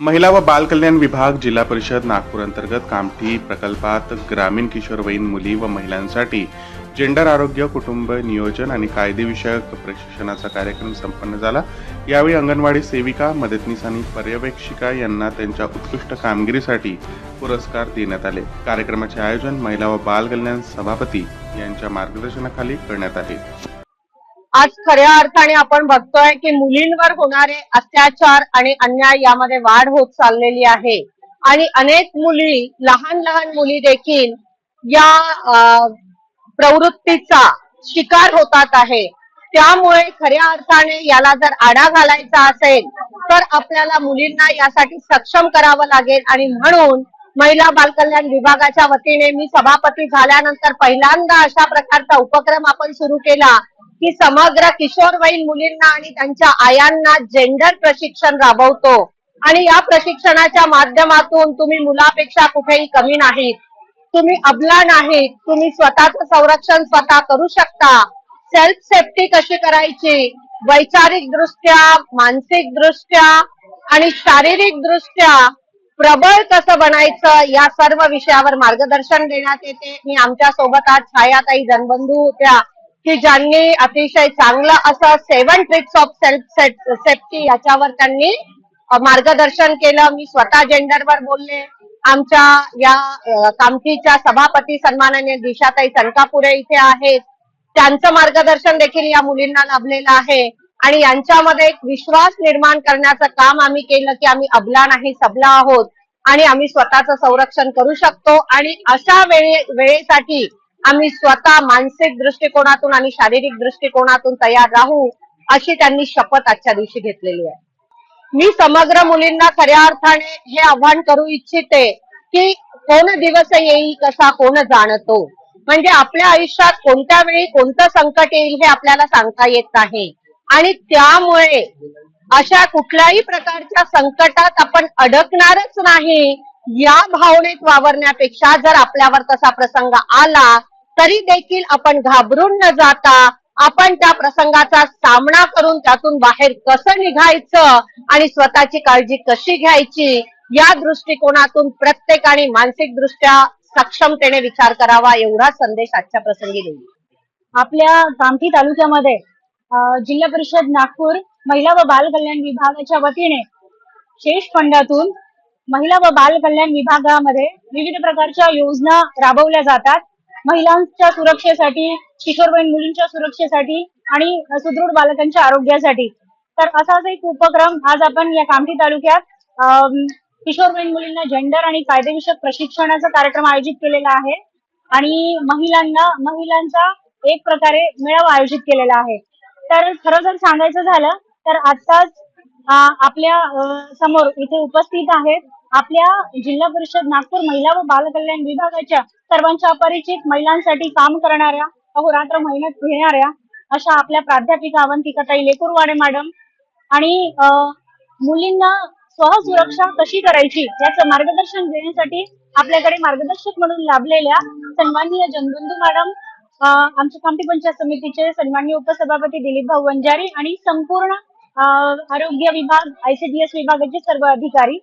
महिला व बाल कल्याण विभाग जिल्हा परिषद नागपूर अंतर्गत कामठी प्रकल्पात ग्रामीण किशोरवयीन मुली व महिलांसाठी जेंडर आरोग्य कुटुंब नियोजन आणि कायदेविषयक प्रशिक्षणाचा कार्यक्रम संपन्न झाला. यावेळी अंगणवाडी सेविका मदतनीस आणि पर्यवेक्षिका यांना त्यांच्या उत्कृष्ट कामगिरीसाठी पुरस्कार देण्यात आले. कार्यक्रमाचे आयोजन महिला व बाल कल्याण सभापती यांच्या मार्गदर्शनाखाली करण्यात आले. आज खऱ्या अर्थाने आपण बघतोय की मुलींवर होणारे अत्याचार आणि अन्याय यामध्ये वाढ होत चाललेली आहे. आणि अनेक मुली लहान लहान मुली देखील या प्रवृत्तीचा शिकार होतात आहे. त्यामुळे खऱ्या अर्थाने याला जर आडा घालायचा असेल तर आपल्याला मुलींना यासाठी सक्षम करावं लागेल. आणि म्हणून महिला बालकल्याण विभागाच्या वतीने मी सभापती झाल्यानंतर पहिल्यांदा अशा प्रकारचा उपक्रम आपण सुरू केला. की समग्र किशोरवयीन मुलींना आणि त्यांच्या आयांना जेंडर प्रशिक्षण राबवतो. आणि या प्रशिक्षणाच्या माध्यमातून तुम्ही मुलापेक्षा कुठेही कमी नाहीत. तुम्ही अबला नाहीत तुम्ही स्वतःचं संरक्षण स्वतः करू शकता. सेल्फ सेफ्टी कशी करायची? वैचारिक दृष्ट्या मानसिक दृष्ट्या आणि शारीरिक दृष्ट्या प्रबळ कसं बनायचं या सर्व विषयावर मार्गदर्शन देण्यात येते. मी आमच्यासोबत आज छायाताई जनबंधू होत्या. की ज्यांनी अतिशय चांगलं असं seven tricks of self safety याच्यावर त्यांनी मार्गदर्शन केलं. मी स्वतः जेंडरवर बोलले. आमच्या या कामठीच्या सभापती सन्माननीय दिशाताई सनकापुरे इथे आहेत. त्यांचं मार्गदर्शन देखील या मुलींना लाभलेलं आहे. आणि यांच्यामध्ये एक विश्वास निर्माण करण्याचं काम आम्ही केलं की आम्ही अबला नाही सबला आहोत. आणि आम्ही स्वतःचं संरक्षण करू शकतो. आणि अशा वेळे वेळेसाठी आम्ही स्वतः मानसिक दृष्टिकोनातून आणि शारीरिक दृष्टिकोनातून तयार राहू अशी त्यांनी शपथ आजच्या दिवशी घेतलेली आहे. मी समग्र मुलींना खऱ्या अर्थाने हे आव्हान करू इच्छिते की कोण दिवस येईल कसा कोण जाणतो. म्हणजे आपल्या आयुष्यात कोणत्या वेळी कोणतं संकट येईल हे आपल्याला सांगता येत नाही. आणि त्यामुळे अशा कुठल्याही प्रकारच्या संकटात आपण अडकणारच नाही. या भावनेत वावरण्यापेक्षा जर आपल्यावर तसा प्रसंग आला तरी देखील आपण घाबरून न जाता आपण त्या प्रसंगाचा सामना करून त्यातून बाहेर कसं निघायचं आणि स्वतःची काळजी कशी घ्यायची या दृष्टिकोनातून प्रत्येकाने मानसिकदृष्ट्या सक्षमतेने विचार करावा एवढा संदेश आजच्या प्रसंगी देईल आपल्या कामठी तालुक्यामध्ये जिल्हा परिषद नागपूर महिला व बाल कल्याण विभागाच्या वतीने शेष फंडातून महिला व बाल कल्याण विभागामध्ये विविध प्रकारच्या योजना राबवल्या जातात. महिलांच्या सुरक्षेसाठी किशोरवयीन मुलींच्या सुरक्षेसाठी आणि सुदृढ बालकांच्या आरोग्यासाठी. तर असाच एक उपक्रम आज आपण या कामठी तालुक्यात किशोरवयीन मुलींना जेंडर आणि कायदेविषयक प्रशिक्षणाचा कार्यक्रम आयोजित केलेला आहे. आणि महिलांना महिलांचा एक प्रकारे मेळावा आयोजित केलेला आहे. तर खरं जर सांगायचं झालं तर आताच आपल्यासमोर इथे उपस्थित आहेत आपल्या जिल्हा परिषद नागपूर महिला व बालकल्याण विभागाच्या सर्वांच्या अपरिचित महिलांसाठी काम करणाऱ्या अहोरात्र मेहनत घेणाऱ्या अशा आपल्या प्राध्यापिका अवंतिकाताई लेकुरवाडे मॅडम आणि अं, मुलींना स्वसुरक्षा कशी करायची याचं मार्गदर्शन देण्यासाठी आपल्याकडे मार्गदर्शक म्हणून लाभलेल्या सन्माननीय जनबंधू मॅडम अं, आमच्या कामठी पंचायत समितीचे सन्माननीय उपसभापती दिलीप भाऊ वंजारी आणि संपूर्ण आरोग्य विभाग आयसीडीएस विभागाचे सर्व अधिकारी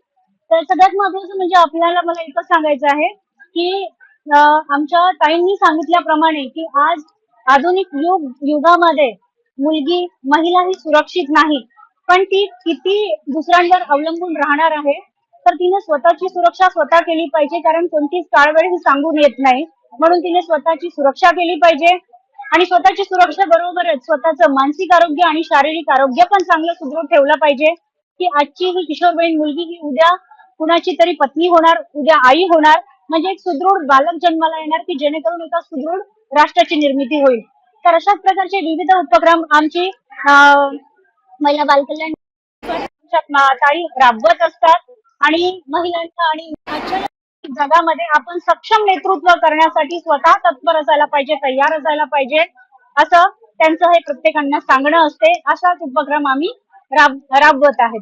तर सगळ्यात महत्वाचं म्हणजे आपल्याला मला एकच सांगायचं आहे की आमच्या ताईंनी सांगितल्याप्रमाणे की आज आधुनिक युग युगामध्ये मुलगी महिला ही सुरक्षित नाही. पण ती किती दुसऱ्यांवर अवलंबून राहणार आहे तर तिने स्वतःची सुरक्षा स्वतः केली पाहिजे कारण कोणतीच काळवेळ ही सांगून येत नाही. म्हणून तिने स्वतःची सुरक्षा केली पाहिजे. आणि स्वतःची सुरक्षा बरोबरच स्वतःचं मानसिक आरोग्य आणि शारीरिक आरोग्य पण चांगलं सुदृढ ठेवलं पाहिजे की आजची ही किशोरवयीन मुलगी ही उद्या कुणाची तरी पत्नी होणार उद्या आई होणार. म्हणजे एक सुदृढ बालक जन्माला येणार की जेणेकरून एका सुदृढ राष्ट्राची निर्मिती होईल. तर अशाच प्रकारचे विविध उपक्रम आमची अं, महिला बालकल्याण ताई राबवत असतात. आणि महिलांना आणि जगामध्ये आपण सक्षम नेतृत्व करण्यासाठी स्वतः तत्पर असायला पाहिजे तयार असायला पाहिजे. असं त्यांचं हे प्रत्येकांना सांगणं असते. असाच उपक्रम आम्ही राब राबवत आहेत.